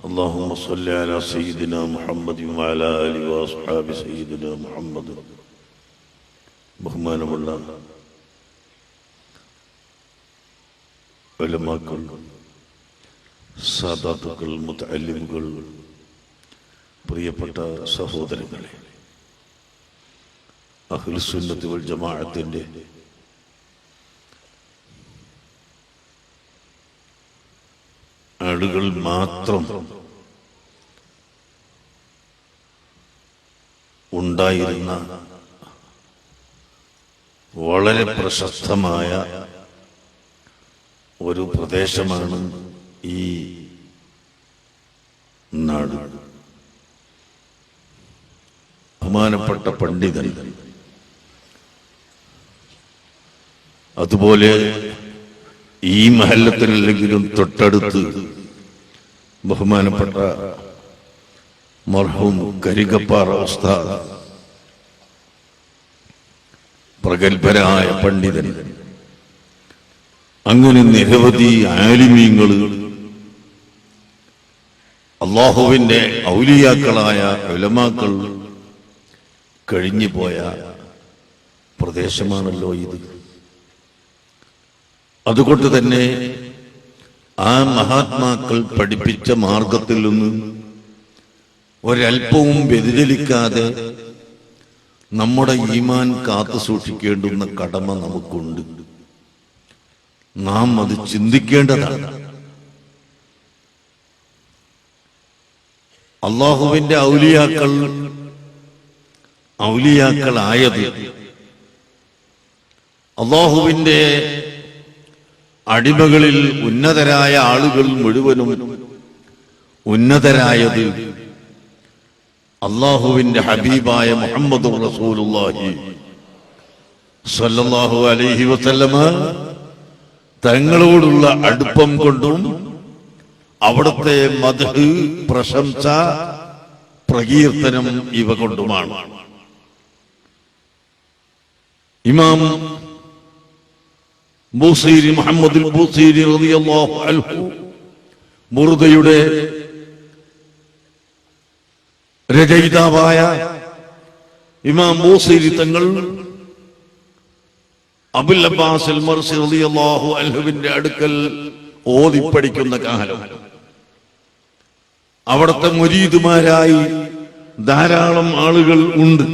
اللهم صل على سيدنا محمد وعلى آله وأصحاب سيدنا محمد ബഹുമാനമുള്ള വലമാക്കൾ സാദാത്തുക്കൾ മുത്തല്ലിമുകൾ പ്രിയപ്പെട്ട സഹോദരങ്ങളെ അഖിൽസുന്നത്ത് വൽ ആളുകൾ മാത്രം ഉണ്ടായിരുന്ന വളരെ പ്രശസ്തമായ ഒരു പ്രദേശമാണ് ഈ നാട്. ബഹുമാനപ്പെട്ട പണ്ഡിതൻ അതുപോലെ ഈ മഹല്ലത്തിനല്ലെങ്കിലും തൊട്ടടുത്ത് ബഹുമാനപ്പെട്ട മർഹൂം കരികപ്പാറ ഉസ്താദ് പ്രഗത്ഭരായ പണ്ഡിതൻ അങ്ങനെ നിരവധി ആലിമീങ്ങൾ അള്ളാഹുവിന്റെ ഔലിയാക്കളായ ഉലമാക്കൾ കഴിഞ്ഞുപോയ പ്രദേശമാണല്ലോ ഇത്. അതുകൊണ്ട് തന്നെ ആ മഹാത്മാക്കൾ പഠിപ്പിച്ച മാർഗത്തിൽ നിന്ന് ഒരൽപ്പവും വ്യതിചലിക്കാതെ നമ്മുടെ ഈമാൻ കാത്തു സൂക്ഷിക്കേണ്ടുന്ന കടമ നമുക്കുണ്ട്. നാം അത് ചിന്തിക്കേണ്ടതാണ്. അള്ളാഹുവിന്റെ ഔലിയാക്കൾ ഔലിയാക്കളായത് അള്ളാഹുവിന്റെ അടിമകളിൽ ഉന്നതരായ ആളുകൾ മുഴുവനും ഉന്നതരായത് അള്ളാഹുവിന്റെ ഹബീബായ മുഹമ്മദ് അലൈഹി വസല്ലമ തങ്ങളോടുള്ള അടുപ്പം കൊണ്ടും അവിടുത്തെ മധു പ്രശംസ പ്രകീർത്തനം ഇവ കൊണ്ടുമാണ്. ഇമാം ബൂസീരി മുഹമ്മദ് ബൂസീരി മുർദയുടെ രചയിതാവായ ഇമാം ബൂസീരി തങ്ങൾ അബുൽ അബ്ബാസ് റളിയല്ലാഹു അൻഹുവിന്റെ അടുക്കൽ ഓതിപ്പടിക്കുന്ന കാലം. അവിടുത്തെ മുരീദുമാരായി ധാരാളം ആളുകൾ ഉണ്ട്.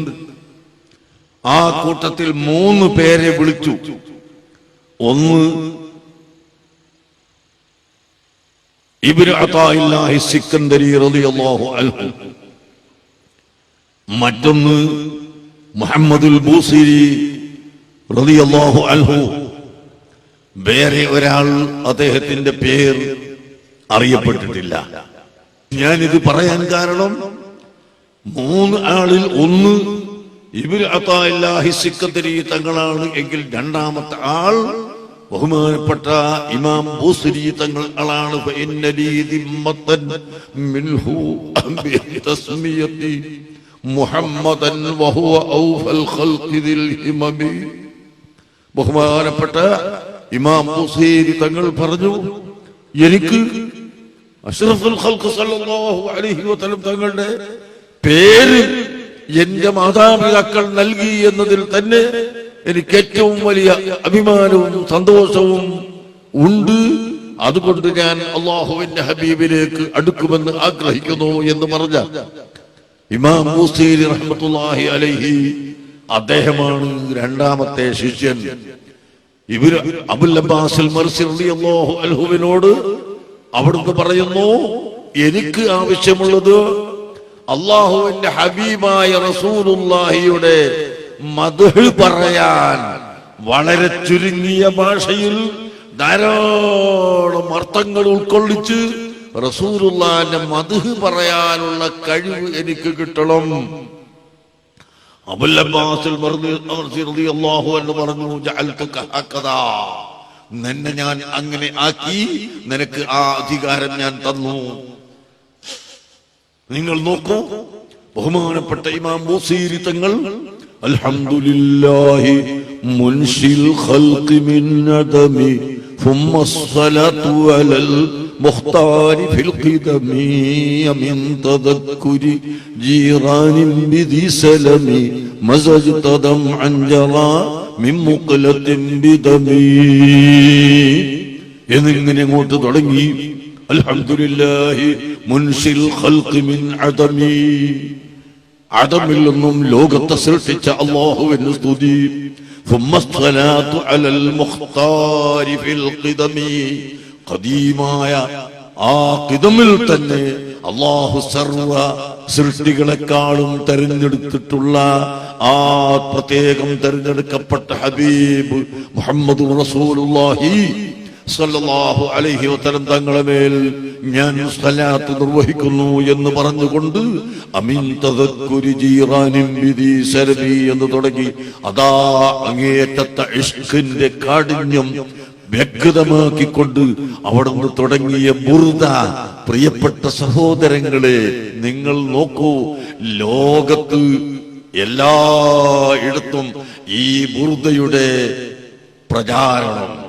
ആ കൂട്ടത്തിൽ മൂന്ന് പേരെ വിളിച്ചു. ഒന്ന് മറ്റൊന്ന് മുഹമ്മദുൽ ബൂസിരി റളിയല്ലാഹു അൻഹു. വേറെ ഒരാൾ അദ്ദേഹത്തിന്റെ പേര് അറിയപ്പെട്ടിട്ടില്ല. ഞാനിത് പറയാൻ കാരണം മൂന്ന് ആളിൽ ഒന്ന് ഇബ്നു അതാഇല്ലാഹി സിക്കന്ദരി തങ്ങളാണ് എങ്കിൽ രണ്ടാമത്തെ ആൾ ബഹുമാനപ്പെട്ട ഇമാം ബൂസരി തങ്ങൾ മുഹമ്മദൻ വഹുവ ഔഫൽ ബഹുമാനപ്പെട്ട ഇമാം ബൂസരി തങ്ങൾ പറഞ്ഞു എനിക്ക് സല്ലല്ലാഹു അലൈഹി തങ്ങളുടെ പേര് എന്റെ മാതാപിതാക്കൾ നൽകി എന്നതിൽ തന്നെ എനിക്ക് ഏറ്റവും വലിയ അഭിമാനവും സന്തോഷവും ഉണ്ട്. അതുകൊണ്ട് ഞാൻ അള്ളാഹുവിന്റെ ഹബീബിലേക്ക് അടുക്കുമെന്ന് ആഗ്രഹിക്കുന്നു എന്ന് പറഞ്ഞ ഇമാം മൂസീലി അലൈഹി അദ്ദേഹമാണ് രണ്ടാമത്തെ ശിഷ്യൻ. ഇവർ അബുൽ അബ്ബാസിൽ റളിയല്ലാഹു അൻഹുവിനോട് അവിടുന്ന് പറയുന്നു എനിക്ക് ആവശ്യമുള്ളത് അള്ളാഹുവിന്റെ ഹബീബായ റസൂലുള്ളാഹിയുടെ മധു പറയാൻ. വളരെ ചുരുങ്ങിയ ഭാഷയിൽ ധാരാളം അർത്ഥങ്ങൾ ഉൾക്കൊള്ളിച്ച് റസൂലുള്ളാന്റെ മധു പറയാനുള്ള കഴിവ് എനിക്ക് കിട്ടണം. റളിയല്ലാഹു അൻഹു പറഞ്ഞു നിന്നെ ഞാൻ അങ്ങനെ ആക്കി നിനക്ക് ആ അധികാരം ഞാൻ തന്നു. നിങ്ങൾ നോക്കൂ ബഹുമാനപ്പെട്ട ഇമാം മൂസീരി തങ്ങൾ അൽഹംദുലില്ലാഹി മുൻഷിൽ ഖൽഖി മിൻ നദമി ثم الصلاة على المختار في القدم من تذكر جيران بذي سلم مزجت دمعا جرى من مقلة بدمي എന്നിങ്ങനെ അങ്ങോട്ട് തുടങ്ങി അൽഹംദുലില്ലാഹി മുൻസിൽ ഖൽഖി മിൻ അദമി അതമിൽ നിന്നും ലോകത്തെ സൃഷ്ടിച്ച അള്ളാഹുവിന് സ്തുതി. ഖദീമായ ആ കിതമിൽ തന്നെ അള്ളാഹു സർവ സൃഷ്ടികളെക്കാളും തെരഞ്ഞെടുത്തിട്ടുള്ള ആ പ്രത്യേകം തെരഞ്ഞെടുക്കപ്പെട്ട ഹബീബ് മുഹമ്മദ് റസൂലുള്ളാഹി സല്ലല്ലാഹു അലൈഹി വസല്ലം തങ്ങളെ മേൽ ഞാൻ സ്വലാത്ത് നിർവഹിക്കുന്നു എന്ന് പറഞ്ഞുകൊണ്ട് അമിൻ തദക്കുരി ജീറാനിൻ ബിദി സരബി എന്ന് തുടങ്ങി. അതാ അങ്ങേയറ്റത്തെ ഇഷ്കിന്റെ കാഠിന്യം വ്യക്തമാക്കിക്കൊണ്ട് അവിടുന്ന് തുടങ്ങിയ ബുർദ. പ്രിയപ്പെട്ട സഹോദരങ്ങളെ നിങ്ങൾ നോക്കൂ ലോകത്ത് എല്ലായിടത്തും ഈ ബുർദയുടെ പ്രചാരണം.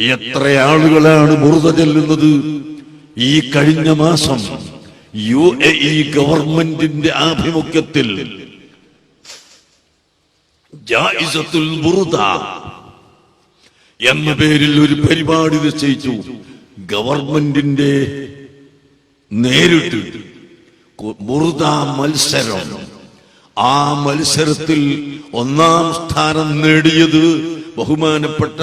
എത്ര ആളുകളാണ് മുറുത ചെല്ലുന്നത്? ഈ കഴിഞ്ഞ മാസം യു എ ഇ ഗവൺമെന്റിന്റെ ആഭിമുഖ്യത്തിൽ എന്ന പേരിൽ ഒരു പരിപാടി നിശ്ചയിച്ചു. ഗവൺമെന്റിന്റെ നേരിട്ട് മുറുത മത്സരം. ആ മത്സരത്തിൽ ഒന്നാം സ്ഥാനം നേടിയത് ബഹുമാനപ്പെട്ട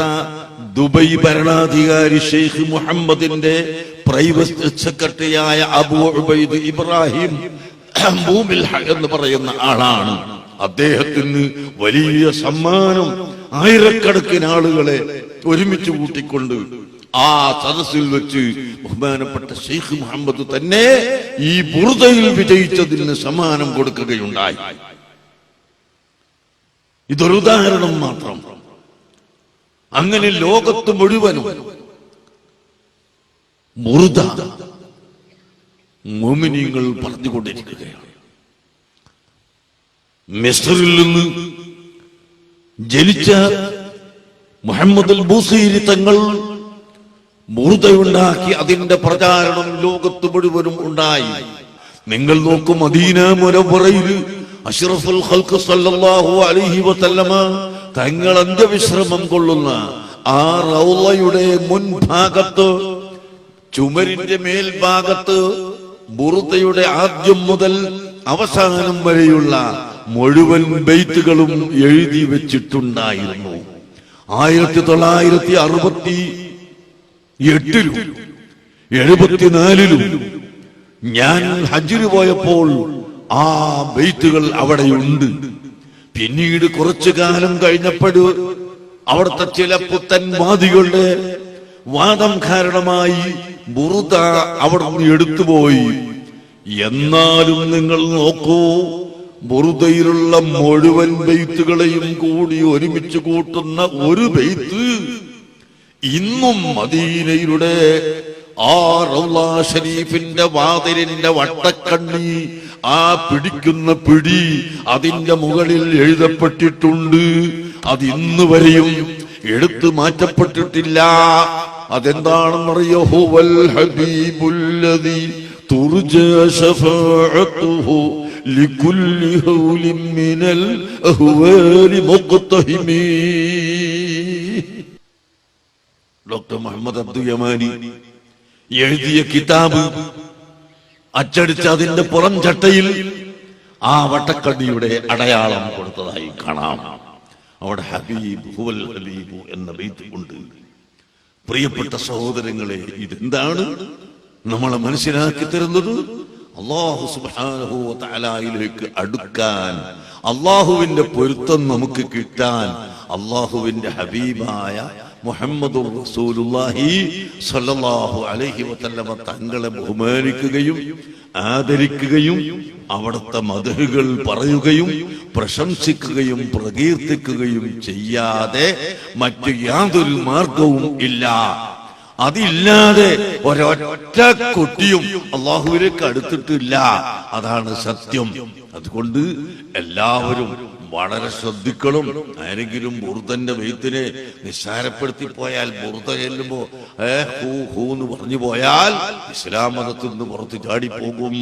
ദുബൈ ഭരണാധികാരി ഷെയ്ഖ് മുഹമ്മദിന്റെ പ്രൈവറ്റ് സെക്രട്ടറിയായ അബു ഉബൈദ് ഇബ്രാഹിം എന്ന് പറയുന്ന ആളാണ്. അദ്ദേഹത്തിന് വലിയ സമ്മാനം ആയിരക്കണക്കിന് ആളുകളെ ഒരുമിച്ച് കൂട്ടിക്കൊണ്ട് ആ സദസ്സിൽ വെച്ച് ബഹുമാനപ്പെട്ട ഷെയ്ഖ് മുഹമ്മദ് തന്നെ ഈ ബുർദയിൽ വിജയിച്ചതിന് സമ്മാനം കൊടുക്കുകയുണ്ടായി. ഇതൊരു ഉദാഹരണം മാത്രം. അങ്ങനെ ലോകത്ത് മുഴുവനും മുറുത മോമിനിയങ്ങൾ പറഞ്ഞുകൊണ്ടിരിക്കുകയാണ്. മിസ്റിൽ നിന്ന് ജനിച്ച മുഹമ്മദ് ബൂസീരി തങ്ങൾ മുറുതയുണ്ടാക്കി അതിന്റെ പ്രചാരണം ലോകത്ത് മുഴുവനും ഉണ്ടായി. നിങ്ങൾ നോക്കും മദീന മുരവറയിൽ അഷ്റഫുൽ ഖൽഖ് സല്ലല്ലാഹു അലൈഹി വസല്ലമ തങ്ങൾ അന്ത്യവിശ്രമം കൊള്ളുന്ന ആ റൗളയുടെ മുൻഭാഗത്ത് ചുമരിന്റെ മേൽഭാഗത്ത് ബുറുതയുടെ ആദ്യം മുതൽ അവസാനം വരെയുള്ള മുഴുവൻ ബെയ്ത്തുകളും എഴുതി വെച്ചിട്ടുണ്ടായിരുന്നു. ആയിരത്തി തൊള്ളായിരത്തി അറുപത്തി എട്ടിലും എഴുപത്തിനാലിലും ഞാൻ ഹജ്ജിന് പോയപ്പോൾ ആ ബെയ്ത്തുകൾ അവിടെയുണ്ട്. പിന്നീട് കുറച്ചു കാലം കഴിഞ്ഞപ്പോഴ് അവിടുത്തെ ചില പുത്തൻ വാദികളുടെ വാദം കാരണമായി ബുറുത അവിടെ എടുത്തുപോയി. എന്നാലും നിങ്ങൾ നോക്കൂ ബുറുതയിലുള്ള മുഴുവൻ ബെയ്ത്തുകളെയും കൂടി ഒരുമിച്ച് കൂട്ടുന്ന ഒരു ബെയ്ത്ത്. ഇന്നും മദീനയുടെ ആ റൗലാ ഷരീഫിന്റെ വാതിലിന്റെ വട്ടക്കണ്ണി ആ പിടിക്കുന്ന പിടി അതിന്റെ മുകളിൽ എഴുതപ്പെട്ടിട്ടുണ്ട്. അത് ഇന്ന് വരെയും എടുത്തു മാറ്റപ്പെട്ടിട്ടില്ല. അതെന്താണെന്നറിയോ? ഹബീബുല്ലദീ ഡോക്ടർ മുഹമ്മദ് അബ്ദുൽ യമാനി എഴുതിയ കിതാബ് അച്ചടിച്ച അതിന്റെ പുറം ചട്ടയിൽ ആ വട്ടക്കണ്ണിയുടെ അടയാളം കൊടുത്തതായി കാണാം. അവിടെ ഹബീബ് ഹുവൽ ഹബീബു എന്ന ബീത്ത് ഉണ്ട്. പ്രിയപ്പെട്ട സഹോദരങ്ങളെ ഇതെന്താണ് നമ്മളെ മനസ്സിലാക്കി തരുന്നത്? അള്ളാഹു സുബാനഹു തലായിലേക്ക് അടുക്കാൻ അള്ളാഹുവിന്റെ പൊരുത്തം നമുക്ക് കിട്ടാൻ അള്ളാഹുവിന്റെ ഹബീബായ മുഹമ്മദ് റസൂലുള്ളാഹി സ്വല്ലല്ലാഹു അലൈഹി വസല്ലമ തങ്ങളെ ബഹുമാനിക്കുകയും ആദരിക്കുകയും അവിടുത്തെ മതഹുകൾ പറയുകയും പ്രശംസിക്കുകയും പ്രകീർത്തിക്കുകയും ചെയ്യാതെ മറ്റു യാതൊരു മാർഗവും ഇല്ല. അതില്ലാതെ ഒരൊറ്റ കുട്ടിയും അള്ളാഹുവിലേക്ക് അടുത്തിട്ടില്ല. അതാണ് സത്യം. അതുകൊണ്ട് എല്ലാവരും വളരെ ശ്രദ്ധിക്കണം. ആരെങ്കിലും ബുർദന്റെ വെയ്ത്തിനെ നിസ്സാരപ്പെടുത്തി പോയാൽ ബുർദ ചെല്ലുമ്പോ ഏ ഹൂ ഹൂ എന്ന് പറഞ്ഞു പോയാൽ ഇസ്ലാം മതത്തിൽ നിന്ന് പുറത്ത് ചാടിപ്പോകും.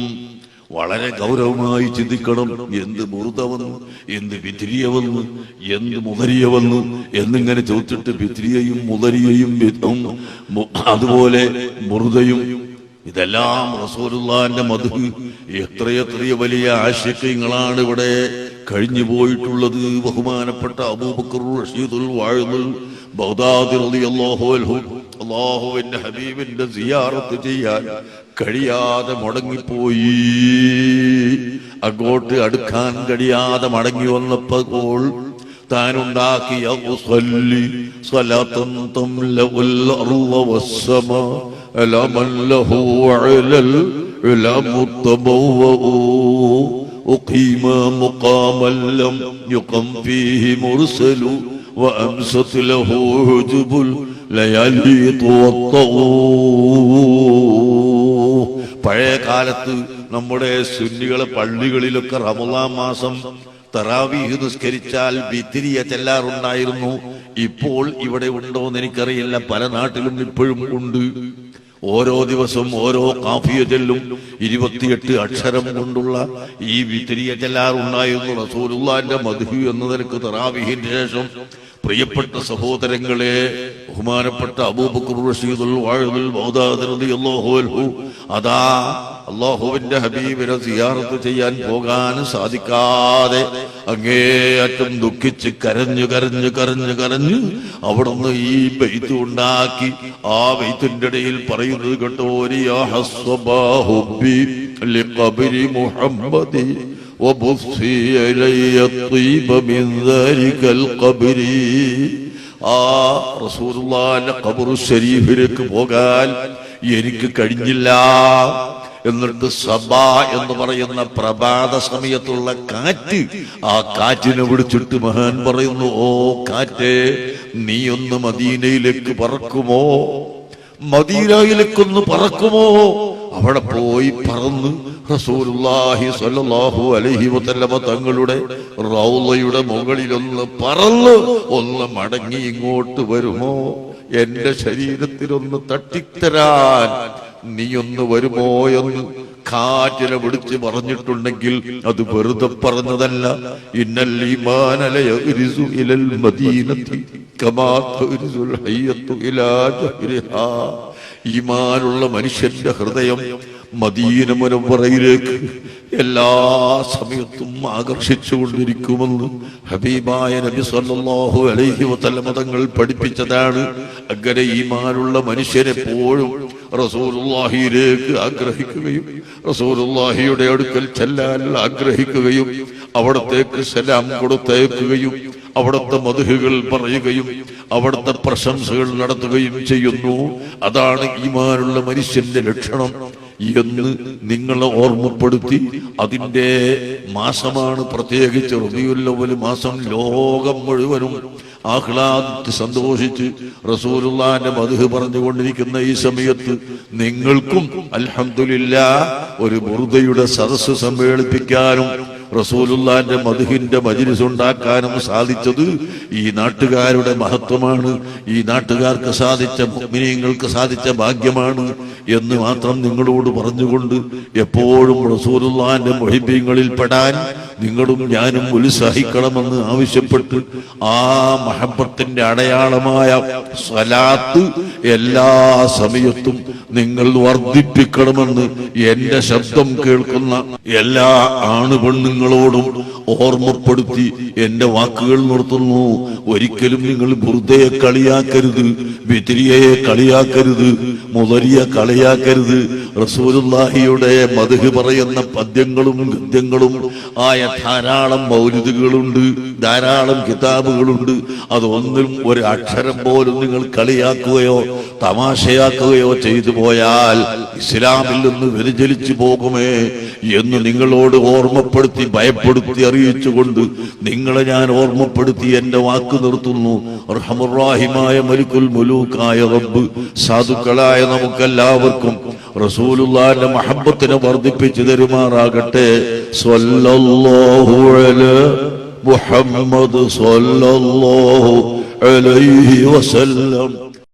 വളരെ ഗൗരവമായി ചിന്തിക്കണം. എന്ത് ബുറുതവന്നു എന്ത് വിതിരിയവന്നു എന്ത് മുതരിയ വന്നു എന്നിങ്ങനെ ചോദിച്ചിട്ട് വിതിരിയയും മുതരിയയും അതുപോലെ മുറുതയും ഇതെല്ലാം റസൂലുള്ളാന്റെ മധു എത്രയെത്ര വലിയ ആശയങ്ങളാണ് ഇവിടെ. കഴിഞ്ഞു പോയിട്ടുള്ളത് ബഹുമാനപ്പെട്ട അബൂബക്കർ റഷീദുൽ അൻഹു. അള്ളാഹുവിന്റെ ഹബീബിന്റെ സിയാറത്ത് ചെയ്യാൻ കഴിയാതെ മുടങ്ങിപ്പോയി. അങ്ങോട്ട് അടുക്കാൻ കഴിയാതെ മടങ്ങി വന്നപ്പോൾ താനുണ്ടാക്കിയ ഉസ്വല്ലി സ്വലാത്തൻ തംലഉൽ അർള വസ്സമാ അലാ മൻ ലഹു അലൽ ഉലമ തബവ്വഉ أقيم مقاما لم يقم فيه مرسل وأمست له هجب الليالي توطؤوا പഴയ കാലത്ത് നമ്മുടെ സുന്നികളെ പള്ളികളിലൊക്കെ റമദാൻ മാസം തറാവീഹ് നിസ്കരിച്ചാൽ വിത്തിരിയ ചെല്ലാറുണ്ടായിരുന്നു ഇപ്പോൾ ഇവിടെ ഉണ്ടോ എന്ന് എനിക്കറിയില്ല പല നാട്ടിലും ഇപ്പോഴും ഉണ്ട് ഓരോ ദിവസവും ഓരോ കാഫിയ ചെല്ലും. ഇരുപത്തിയെട്ട് അക്ഷരം കൊണ്ടുള്ള ഈ വിത്തിരിയ ചെല്ലാറുണ്ടായിരുന്നു റസൂലുള്ളാന്റെ മധു എന്ന നിലയ്ക്ക് തറാവിഹിന്റെ ശേഷം പ്രിയപ്പെട്ട സഹോദരങ്ങളെ ബഹുമാനപ്പെട്ട അബൂബക്കർ റഷീദുൽ വാഴുദുൽ ബഗ്ദാദി റളിയല്ലാഹു അൻഹു അതാ അള്ളാഹുവിന്റെ ഹബീബിനെ സിയാറത്ത് ചെയ്യാൻ പോകാൻ സാധിക്കാതെ അങ്ങേയറ്റം ദുഃഖിച്ച് കരഞ്ഞു കരഞ്ഞു കരഞ്ഞു കരഞ്ഞു അവിടുന്ന് ഈ ബെയ്ത്ത് ഉണ്ടാക്കി ആ ബെയ്ത്തിന്റെ ഇടയിൽ പറയുന്നത് കേട്ടോ "യാ ഹസ്സബാ ഹുബ്ബി ലിഖബ്രി മുഹമ്മദി وبثي إلي الطيب من ذلك القبر ആ റസൂലുള്ളാന്റെ ഖബറു ഷരീഫിലേക്ക് പോകാൻ എനിക്ക് കഴിഞ്ഞില്ല. എന്നിട്ട് സബ എന്ന് പറയുന്ന പ്രഭാത സമയത്തുള്ള കാറ്റ് ആ കാറ്റിനെ വിളിച്ചിട്ട് മഹാൻ പറയുന്നു ഓ കാറ്റേ നീ ഒന്ന് മദീനയിലേക്ക് പറക്കുമോ? മദീനയിലേക്കൊന്ന് പറക്കുമോ? അവിടെ പോയി പറന്ന് റസൂലുള്ളാഹി സ്വല്ലല്ലാഹു അലൈഹി തങ്ങളുടെ റൗളയുടെ മുകളിലൊന്ന് പറന്ന് ഒന്ന് മടങ്ങി ഇങ്ങോട്ട് വരുമോ? എന്റെ ശരീരത്തിലൊന്ന് തട്ടിത്തരാൻ നീ ഒന്ന് വരുമോ എന്ന് കാറ്റിനെ വിളിച്ച് പറഞ്ഞിട്ടുണ്ടെങ്കിൽ അത് വെറുതെ പറഞ്ഞതല്ല. ഇന്നൽ ഇലൽ മദീനത്തി ഇലാ ഈമാനുള്ള മനുഷ്യന്റെ ഹൃദയം മദീന മുനവറയിലേക്ക് എല്ലാ സമയത്തും ആകർഷിച്ചുകൊണ്ടിരിക്കുമെന്ന് ഹബീബായ നബി സല്ലല്ലാഹു അലൈഹി വസല്ലം തങ്ങൾ പഠിപ്പിച്ചതാണ്. അങ്ങനെ ഈമാനുള്ള മനുഷ്യരെപ്പോഴും റസൂലുള്ളാഹിയിലേക്ക് ആഗ്രഹിക്കുകയും റസൂലുള്ളാഹിയുടെ അടുക്കൽ ചെല്ലാൻ ആഗ്രഹിക്കുകയും അവിടത്തേക്ക് സലാം കൊടുത്തേക്കുകയും അവിടുത്തെ മധുഹുകൾ പറയുകയും അവിടുത്തെ പ്രശംസകൾ നടത്തുകയും ചെയ്യുന്നു. അതാണ് ഈമാനുള്ള മനുഷ്യന്റെ ലക്ഷണം. എന്ന് നിങ്ങളെ ഓർമ്മപ്പെടുത്തി അതിന്റെ മാസമാണ് പ്രത്യേകിച്ച് റബിയുല്ലവൽ മാസം ലോകം മുഴുവനും ആഹ്ലാദിച്ച് സന്തോഷിച്ച് റസൂലുള്ളാന്റെ മധു പറഞ്ഞുകൊണ്ടിരിക്കുന്ന ഈ സമയത്ത് നിങ്ങൾക്കും അൽഹന്ദില്ല ഒരു ബുറുദയുടെ സദസ്സ് സമ്മേളിപ്പിക്കാനും റസൂലുള്ളാന്റെ മധുഹിന്റെ മജിലിസ് ഉണ്ടാക്കാനും സാധിച്ചത് ഈ നാട്ടുകാരുടെ മഹത്വമാണ്. ഈ നാട്ടുകാർക്ക് സാധിച്ച മിനിയങ്ങൾക്ക് സാധിച്ച ഭാഗ്യമാണ് എന്ന് മാത്രം നിങ്ങളോട് പറഞ്ഞുകൊണ്ട് എപ്പോഴും റസൂലുള്ളാന്റെ മൊഹിബ്യങ്ങളിൽ പെടാൻ നിങ്ങളും ഞാനും ഉത്സാഹിക്കണമെന്ന് ആവശ്യപ്പെട്ട് ആ മഹബത്തിന്റെ അടയാളമായ സ്വലാത്ത് എല്ലാ സമയത്തും നിങ്ങൾ വർദ്ധിപ്പിക്കണമെന്ന് എന്റെ ശബ്ദം കേൾക്കുന്ന എല്ലാ ആണ് പെണ്ണുങ്ങളോടും ഓർമ്മപ്പെടുത്തി എന്റെ വാക്കുകൾ നിർത്തുന്നു. ഒരിക്കലും നിങ്ങൾ ബുർദയെ കളിയാക്കരുത്. ബിത്തിരിയയെ കളിയാക്കരുത്. മുതലിയെ കളിയാക്കരുത്. റസൂലുള്ളാഹിയുടെ മധു പറയുന്ന പദ്യങ്ങളും ഗദ്യങ്ങളും ആയ ധാരാളം മൗലിദുകളുണ്ട് ധാരാളം കിതാബുകളുണ്ട്. അതൊന്നും ഒരു അക്ഷരം പോലും നിങ്ങൾ കളിയാക്കുകയോ തമാശയാക്കുകയോ ചെയ്തു പോയാൽ ഇസ്ലാമിൽ നിന്ന് വ്യതിചലിച്ചു പോകുമേ എന്ന് നിങ്ങളോട് ഓർമ്മപ്പെടുത്തി ഭയപ്പെടുത്തി അറിയിച്ചുകൊണ്ട് നിങ്ങളെ ഞാൻ ഓർമ്മപ്പെടുത്തി എന്റെ വാക്ക് നിർത്തുന്നു. റഹമുറാഹിമായ മലിക്കുൽ മുലൂക്കായ റബ്ബ് സാധുക്കളായ നമുക്കെല്ലാവർക്കും റസൂലുള്ളാന്റെ മഹബത്തിനെ വർദ്ധിപ്പിച്ചു തരുമാറാകട്ടെ. സ്വല്ലല്ലാഹു അല മുഹമ്മദ് സ്വല്ലല്ലാഹു അലൈഹി വസല്ലം.